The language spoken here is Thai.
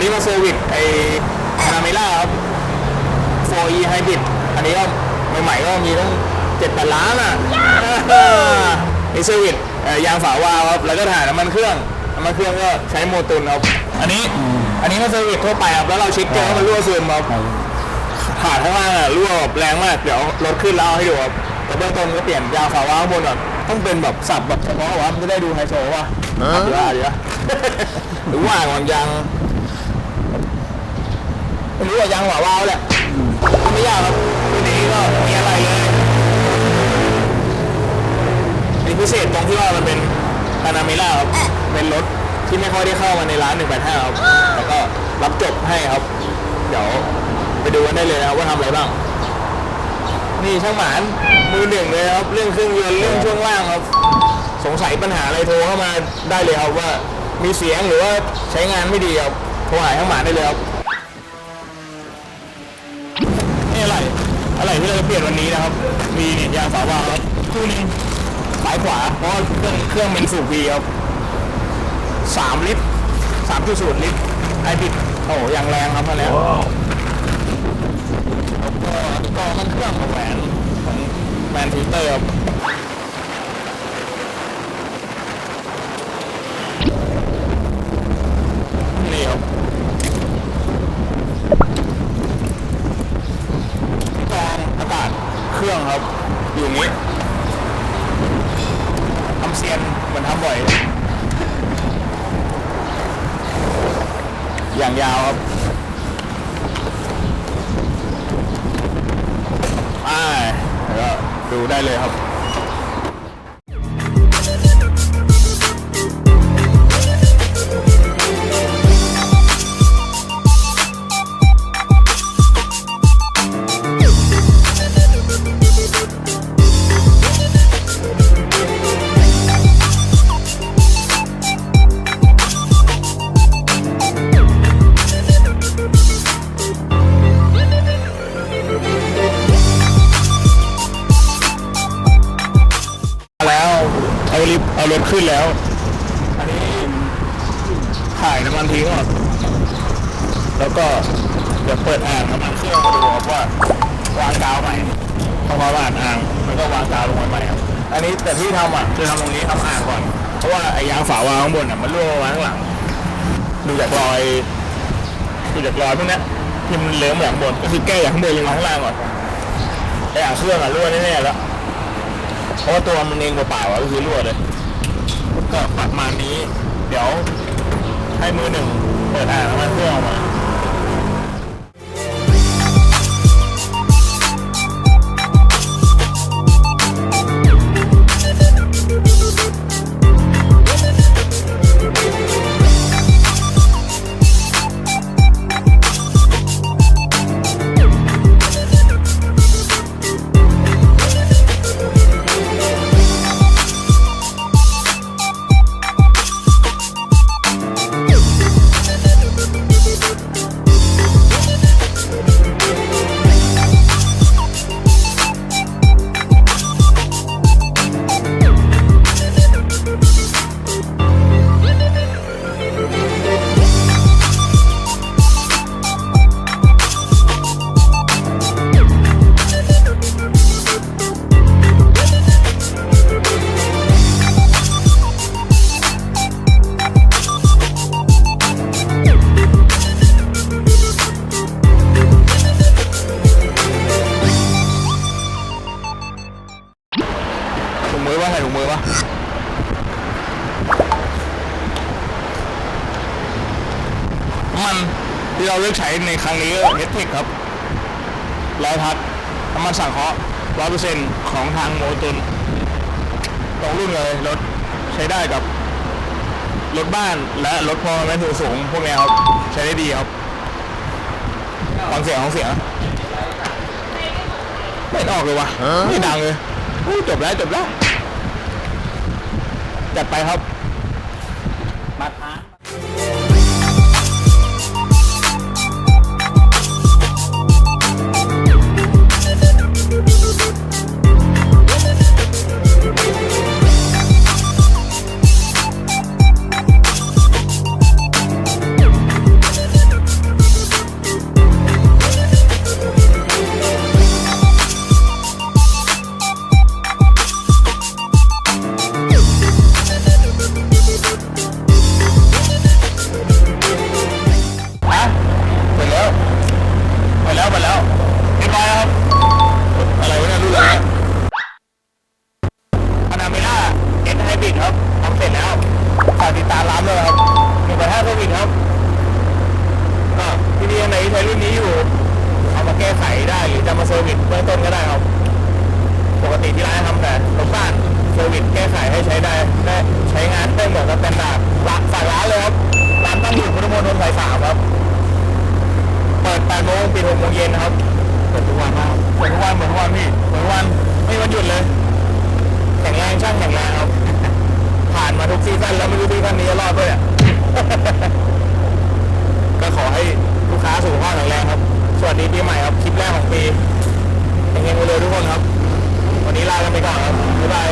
วันนี้มาเซอร์วิสไอ้นาเมล่าครับ 4E Hybrid อันนี้ก็ใหม่ๆก็มีตั้งเจ็ดแปดล้านอะมีเซอร์วิสยางฝาวาครับ แล้วก็ถ่านน้ำมันเครื่อง น้ำมันเครื่องก็ใช้โมตุนครับ อันนี้ อันนี้มาเซอร์วิสทั่วไปครับ แล้วเราชิคเจอว่ามันรั่วซึมครับขาดข้างล่างอะรั่วแรงมาก เดี๋ยวรถขึ้นแล้วเอาให้ดูครับ แต่เบื้องต้นก็เปลี่ยนยางฝาวาข้างบนก่อนต้องเป็นแบบสับแบบเฉพาะวะมันจะได้ดูไฮโซวะเดี๋ยวเดี๋ยวหรือว่างวางยาง รู้ว่ายางฝาว้าวแหละ ไม่ยากครับทีนี้ก็มีอะไรเลยมีพิเศษตรงที่ว่ามันเป็นพานาเมล่าครับ เป็นรถที่ไม่ค่อยได้เข้ามาในร้าน 185 ครับแล้วก็รับจบให้ครับ เดี๋ยวไปดูกันได้เลยนะครับว่าทำอะไรบ้าง นี่ช่างหมานมือหนึ่งเลยครับ เรื่องเครื่องยนต์เรื่องช่วงล่างครับ สงสัยปัญหาอะไรโทรเข้ามาได้เลยครับว่ามีเสียงหรือว่าใช้งานไม่ดีครับโทรหาช่างหมานได้เลยครับางฝาวาล์วครับคู่หนึงสายขวาเพราะว่าเครื่องเครื่องเป็นสูบวีครับสามลิตรสามจุดศูนย์ลิตรไอบิดโอ้โหอย่างแรงครับท่านเนี้ยก็ก็มันเครื่องของแหวนของแมนฟิลเตอร์ครับนี่ครับกรองอากาศเครื่องครับ อยู่อย่างนี้ทำเซียนเหมือนทำบ่อย อย่างยาวครับไปแล้วดูได้เลยครับ เอาเอารถขึ้นแล้ว อันนี้ถ่ายน้ำมันทิ้งก่อนแล้วก็เดี๋ยวเปิดอ่างน้ำมันเครื่องดูครับว่าวางกาวใหม่ต้องมาอ่านอ่างแล้วก็วางกาวลงไปใหม่ครับ อันนี้แต่ที่ทำอะคือทำตรงนี้ทำอ่างก่อน เพราะว่าไอ้ยางฝาวางข้างบนอะมันรั่วมาข้างหลัง ดูจากรอยดูจากรอยพวกนี้ที่มันเลื้อมาจากข้างบนก็คือแก้จากข้างบนลงมาข้างล่างก่อนไอ้อ่างเครื่องอะรั่วแน่ๆแล้วเพราะว่าตัวมันเองเปล่าๆก็คือรั่วเลย ก็ประมาณนี้ เดี๋ยวให้มือหนึ่งเปิดอ่างน้ำมันเพื่อออกมาำมันที่เราเลือกใช้ในครั้งนี้ก็เฮดเทคครับร้อยพัดน้ำมันสังเคราะห์ร้อยเปอร์เซ็นต์ของทางโมตุนตรงรุ่นเลยรถใช้ได้กับรถบ้านและรถพอแม่ถือสูงพวกนี้ครับใช้ได้ดีครับฟังเสียงของเสียงไม่ออกเลยวะไม่ดังเลยจบแล้วจบแล้วจัดไปครับ เซอร์วิสเบื้องต้นก็ได้ครับปกติที่ร้านทำแต่รถบ้านเซอร์วิสแก้ไขให้ใช้ได้ได้ใช้งานได้เหมือนกับสแตนดาร์ดร้านฝากร้านเลยครับร้านตั้งอยู่พุทธมณฑลสายสามครับ เปิด8โมงปิด6โมงเย็นนะครับเปิดทุกวันมากเปิดทุกวันเปิดทุกวันพี่เปิดทุกวันไม่มีวันหยุดเลยแข็งแรงช่างแข็งแรงครับผ่านมาทุกซีซั่นแล้วไม่รู้ซีซั่นนี้จะรอดด้วยอะก็ขอให้ลูกค้าสุขภาพแข็งแรงครับ สวัสดีปีใหม่ครับ คลิปแรกของปีเฮงๆเร็วๆทุกคนครับ วันนี้ลากันไปก่อนครับ บ๊ายบาย